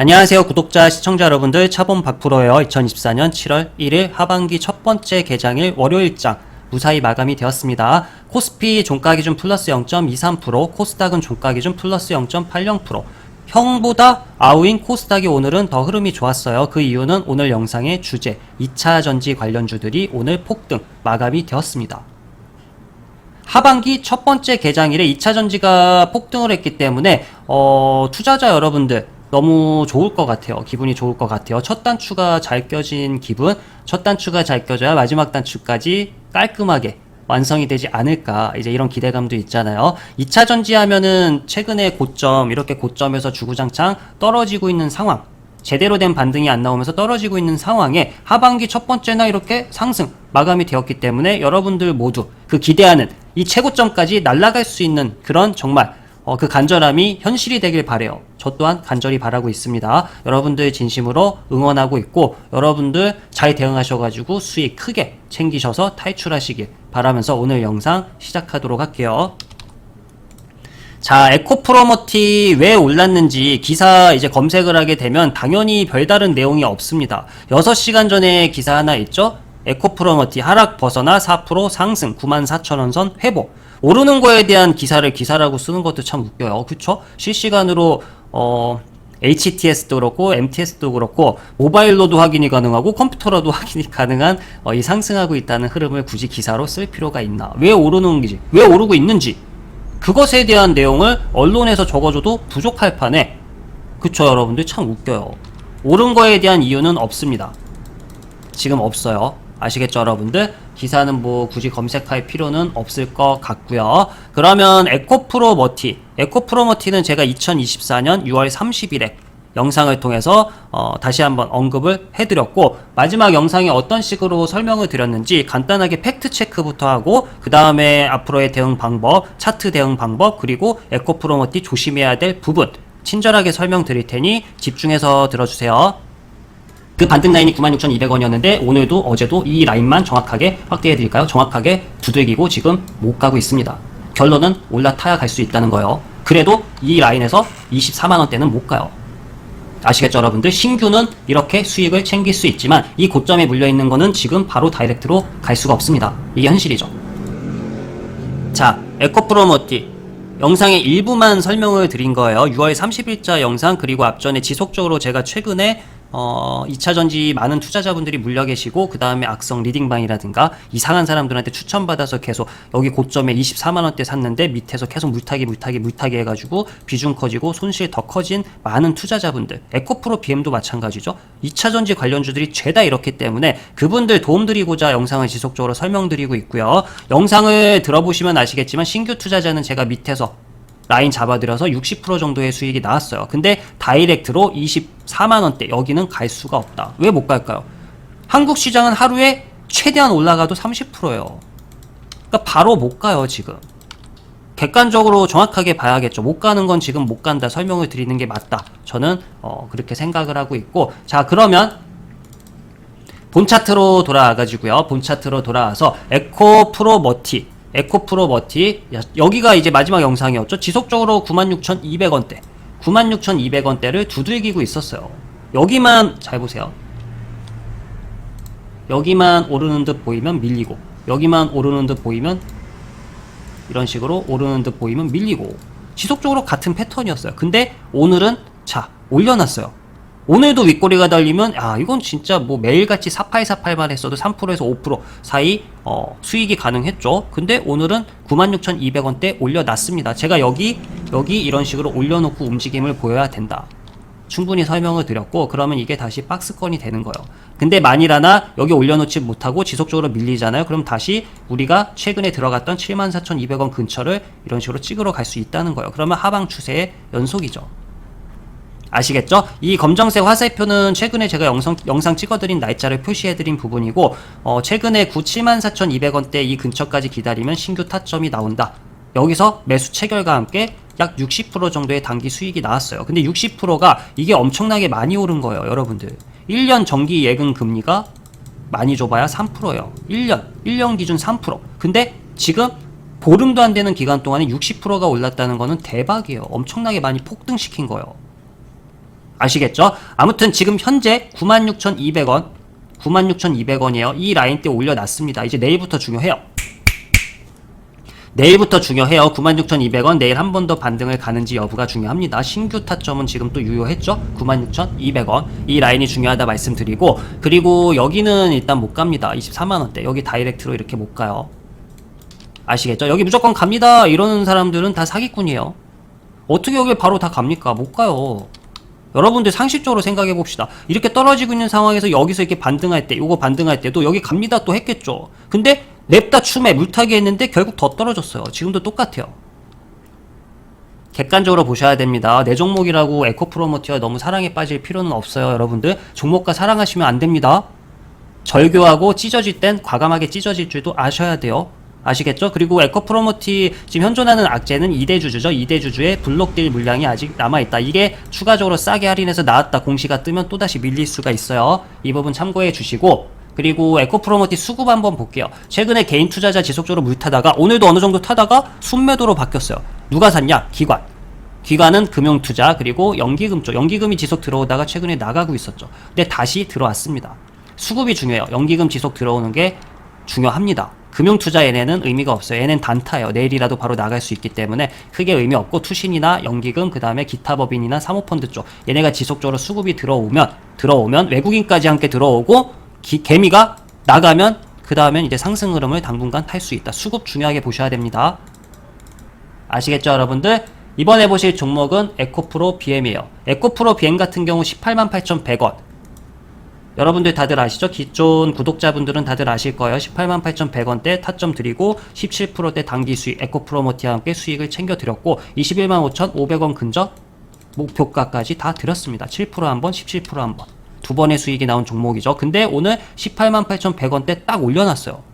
안녕하세요 구독자 시청자 여러분들. 차범 박프로예요 2024년 7월 1일 하반기 첫 번째 개장일 월요일장 무사히 마감이 되었습니다. 코스피 종가 기준 플러스 0.23% 코스닥은 종가 기준 플러스 0.80% 형보다 아우인 코스닥이 오늘은 더 흐름이 좋았어요. 그 이유는 오늘 영상의 주제 2차 전지 관련주들이 오늘 폭등 마감이 되었습니다. 하반기 첫 번째 개장일에 2차 전지가 폭등을 했기 때문에 어, 투자자 여러분들 너무 좋을 것 같아요. 기분이 좋을 것 같아요. 첫 단추가 잘 껴진 기분, 첫 단추가 잘 껴져야 마지막 단추까지 깔끔하게 완성이 되지 않을까 이제 이런 기대감도 있잖아요. 2차 전지 하면은 최근에 고점 이렇게 고점에서 주구장창 떨어지고 있는 상황 제대로 된 반등이 안 나오면서 떨어지고 있는 상황에 하반기 첫 번째나 이렇게 상승 마감이 되었기 때문에 여러분들 모두 그 기대하는 이 최고점까지 날아갈 수 있는 그런 정말 어, 그 간절함이 현실이 되길 바래요. 저 또한 간절히 바라고 있습니다. 여러분들 진심으로 응원하고 있고 여러분들 잘 대응하셔가지고 수익 크게 챙기셔서 탈출하시길 바라면서 오늘 영상 시작하도록 할게요. 자, 에코프로머티 왜 올랐는지 기사 이제 검색을 하게 되면 당연히 별다른 내용이 없습니다. 6시간 전에 기사 하나 있죠? 에코프로머티 하락 벗어나 4% 상승 94,000원 선 회복. 오르는 거에 대한 기사를 기사라고 쓰는 것도 참 웃겨요. 그쵸? 실시간으로, 어, HTS도 그렇고 MTS도 그렇고 모바일로도 확인이 가능하고 컴퓨터로도 확인이 가능한 어, 이 상승하고 있다는 흐름을 굳이 기사로 쓸 필요가 있나? 왜 오르는지, 왜 오르고 있는지. 그것에 대한 내용을 언론에서 적어줘도 부족할 판에. 그쵸 여러분들? 참 웃겨요. 옳은 거에 대한 이유는 없습니다. 지금 없어요. 아시겠죠 여러분들 기사는 뭐 굳이 검색할 필요는 없을 것 같고요 그러면 에코프로 머티 에코프로 머티는 제가 2024년 6월 30일에 영상을 통해서 어, 다시 한번 언급을 해드렸고 마지막 영상에 어떤 식으로 설명을 드렸는지 간단하게 팩트 체크부터 하고 그 다음에 앞으로의 대응 방법, 차트 대응 방법 그리고 에코프로머티 조심해야 될 부분 친절하게 설명드릴 테니 집중해서 들어주세요. 그 반등 라인이 96,200원이었는데 오늘도 어제도 이 라인만 정확하게 확대해 드릴까요? 정확하게 두들기고 지금 못 가고 있습니다. 결론은 올라타야 갈 수 있다는 거예요. 그래도 이 라인에서 24만 원대는 못 가요. 아시겠죠 여러분들 신규는 이렇게 수익을 챙길 수 있지만 이 고점에 물려있는 거는 지금 바로 다이렉트로 갈 수가 없습니다 이게 현실이죠 자 에코프로머티 영상의 일부만 설명을 드린 거예요 6월 30일자 영상 그리고 앞전에 지속적으로 제가 최근에 어, 2차 전지 많은 투자자분들이 물려 계시고, 그 다음에 악성 리딩방이라든가, 이상한 사람들한테 추천받아서 계속 여기 고점에 24만 원대 샀는데 밑에서 계속 물타기, 물타기, 물타기 해가지고 비중 커지고 손실 더 커진 많은 투자자분들, 에코프로 BM도 마찬가지죠. 2차 전지 관련주들이 죄다 이렇기 때문에 그분들 도움드리고자 영상을 지속적으로 설명드리고 있고요. 영상을 들어보시면 아시겠지만 신규 투자자는 제가 밑에서 라인 잡아들여서 60% 정도의 수익이 나왔어요. 근데 다이렉트로 24만원대 여기는 갈 수가 없다. 왜 못 갈까요? 한국 시장은 하루에 최대한 올라가도 30%예요. 그러니까 바로 못 가요, 지금. 객관적으로 정확하게 봐야겠죠. 못 가는 건 지금 못 간다. 설명을 드리는 게 맞다. 저는 어, 그렇게 생각을 하고 있고. 자, 그러면 본 차트로 돌아와가지고요. 본 차트로 돌아와서 에코 프로 머티 에코프로 머티. 여기가 이제 마지막 영상이었죠. 지속적으로 96,200원대. 96,200원대를 두들기고 있었어요. 여기만 잘 보세요. 여기만 오르는 듯 보이면 밀리고 여기만 오르는 듯 보이면 이런 식으로 오르는 듯 보이면 밀리고 지속적으로 같은 패턴이었어요. 근데 오늘은 자 올려놨어요 오늘도 윗꼬리가 달리면 아 이건 진짜 뭐 매일같이 4848만 했어도 3%에서 5% 사이 어, 수익이 가능했죠. 근데 오늘은 96,200원대 올려놨습니다. 제가 여기 여기 이런 식으로 올려놓고 움직임을 보여야 된다. 충분히 설명을 드렸고 그러면 이게 다시 박스권이 되는 거예요. 근데 만일 하나 여기 올려놓지 못하고 지속적으로 밀리잖아요. 그럼 다시 우리가 최근에 들어갔던 74,200원 근처를 이런 식으로 찍으러 갈 수 있다는 거예요. 그러면 하방 추세의 연속이죠. 아시겠죠? 이 검정색 화살표는 최근에 제가 영상, 영상 찍어드린 날짜를 표시해드린 부분이고 어, 최근에 94,200원대 이 근처까지 기다리면 신규 타점이 나온다. 여기서 매수 체결과 함께 약 60% 정도의 단기 수익이 나왔어요. 근데 60%가 이게 엄청나게 많이 오른 거예요, 여러분들. 1년 정기 예금 금리가 많이 줘봐야 3%예요. 1년, 1년 기준 3%. 근데 지금 보름도 안 되는 기간 동안에 60%가 올랐다는 거는 대박이에요. 엄청나게 많이 폭등시킨 거예요. 아시겠죠? 아무튼 지금 현재 96,200원 96,200원이에요. 이 라인 때 올려놨습니다. 이제 내일부터 중요해요. 내일부터 중요해요. 96,200원 내일 한 번 더 반등을 가는지 여부가 중요합니다. 신규 타점은 지금 또 유효했죠? 96,200원 이 라인이 중요하다 말씀드리고 그리고 여기는 일단 못 갑니다. 24만원대 여기 다이렉트로 이렇게 못 가요. 아시겠죠? 여기 무조건 갑니다. 이러는 사람들은 다 사기꾼이에요. 어떻게 여기 바로 다 갑니까? 못 가요. 여러분들 상식적으로 생각해 봅시다. 이렇게 떨어지고 있는 상황에서 여기서 이렇게 반등할 때, 요거 반등할 때도 여기 갑니다 또 했겠죠. 근데 냅다 춤에 물타기 했는데 결국 더 떨어졌어요. 지금도 똑같아요. 객관적으로 보셔야 됩니다. 내 종목이라고 에코프로모티어 너무 사랑에 빠질 필요는 없어요, 여러분들. 종목과 사랑하시면 안 됩니다. 절교하고 찢어질 땐 과감하게 찢어질 줄도 아셔야 돼요. 아시겠죠? 그리고 에코프로모티 지금 현존하는 악재는 2대 주주죠. 2대 주주의 블록딜 물량이 아직 남아있다. 이게 추가적으로 싸게 할인해서 나왔다. 공시가 뜨면 또다시 밀릴 수가 있어요. 이 부분 참고해 주시고 그리고 에코프로모티 수급 한번 볼게요. 최근에 개인 투자자 지속적으로 물 타다가 오늘도 어느 정도 타다가 순매도로 바뀌었어요. 누가 샀냐? 기관. 기관은 금융투자 그리고 연기금 쪽 연기금이 지속 들어오다가 최근에 나가고 있었죠. 근데 다시 들어왔습니다. 수급이 중요해요. 연기금 지속 들어오는 게 중요합니다. 금융투자 얘네는 의미가 없어요. 얘는 단타예요. 내일이라도 바로 나갈 수 있기 때문에 크게 의미 없고 투신이나 연기금 그 다음에 기타 법인이나 사모펀드 쪽 얘네가 지속적으로 수급이 들어오면 들어오면 외국인까지 함께 들어오고 기- 개미가 나가면 그 다음엔 이제 상승 흐름을 당분간 탈 수 있다. 수급 중요하게 보셔야 됩니다. 아시겠죠, 여러분들? 이번에 보실 종목은 에코프로 BM이에요. 에코프로 BM 같은 경우 188,100원. 여러분들 다들 아시죠? 기존 구독자분들은 다들 아실 거예요. 188,100원대 타점 드리고 17%대 단기 수익 에코 프로모티와 함께 수익을 챙겨 드렸고 21만 5,500원 근접 목표가까지 다 드렸습니다. 7%한 번, 17%한 번. 두 번의 수익이 나온 종목이죠. 근데 오늘 188,100원대 딱 올려놨어요.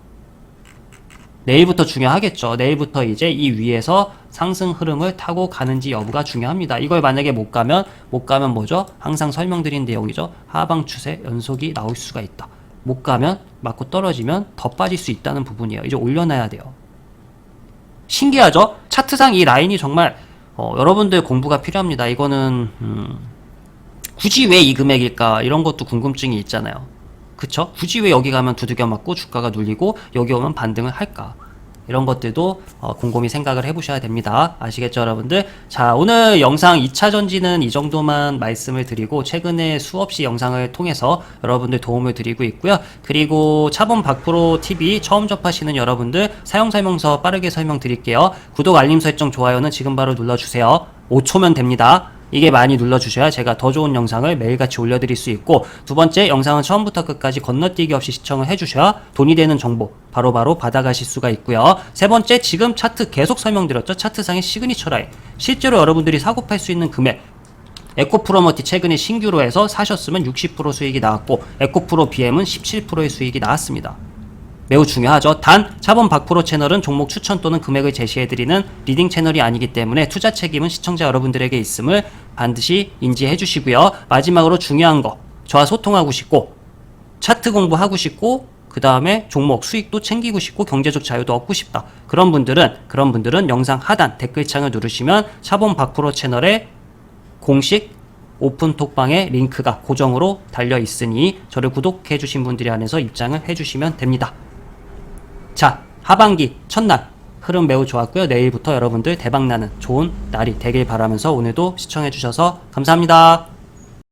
내일부터 중요하겠죠. 내일부터 이제 이 위에서 상승 흐름을 타고 가는지 여부가 중요합니다. 이걸 만약에 못 가면 못 가면 뭐죠? 항상 설명드린 내용이죠. 하방 추세 연속이 나올 수가 있다. 못 가면 맞고 떨어지면 더 빠질 수 있다는 부분이에요. 이제 올려놔야 돼요. 신기하죠? 차트상 이 라인이 정말 어, 여러분들 공부가 필요합니다. 이거는 음, 굳이 왜 이 금액일까 이런 것도 궁금증이 있잖아요. 그쵸? 굳이 왜 여기 가면 두들겨 맞고 주가가 눌리고 여기 오면 반등을 할까? 이런 것들도 어, 곰곰이 생각을 해보셔야 됩니다. 아시겠죠, 여러분들? 자, 오늘 영상 2차 전지는 이 정도만 말씀을 드리고 최근에 수없이 영상을 통해서 여러분들 도움을 드리고 있고요. 그리고 차범 박프로 TV 처음 접하시는 여러분들 사용 설명서 빠르게 설명드릴게요. 구독, 알림 설정, 좋아요는 지금 바로 눌러주세요. 5초면 됩니다. 이게 많이 눌러주셔야 제가 더 좋은 영상을 매일같이 올려드릴 수 있고 두 번째 영상은 처음부터 끝까지 건너뛰기 없이 시청을 해주셔야 돈이 되는 정보 바로 바로 받아가실 수가 있고요. 세 번째 지금 차트 계속 설명드렸죠? 차트상의 시그니처 라인. 실제로 여러분들이 사고 팔 수 있는 금액 에코프로머티 최근에 신규로 해서 사셨으면 60% 수익이 나왔고 에코프로 BM은 17%의 수익이 나왔습니다 매우 중요하죠. 단, 차범 박프로 채널은 종목 추천 또는 금액을 제시해드리는 리딩 채널이 아니기 때문에 투자 책임은 시청자 여러분들에게 있음을 반드시 인지해 주시고요. 마지막으로 중요한 거, 저와 소통하고 싶고, 차트 공부하고 싶고, 그 다음에 종목 수익도 챙기고 싶고, 경제적 자유도 얻고 싶다. 그런 분들은, 그런 분들은 영상 하단 댓글창을 누르시면 차범 박프로 채널에 공식 오픈 톡방에 링크가 고정으로 달려 있으니 저를 구독해 주신 분들이 안에서 입장을 해 주시면 됩니다. 자, 하반기 첫날 흐름 매우 좋았고요. 내일부터 여러분들 대박나는 좋은 날이 되길 바라면서 오늘도 시청해 주셔서 감사합니다.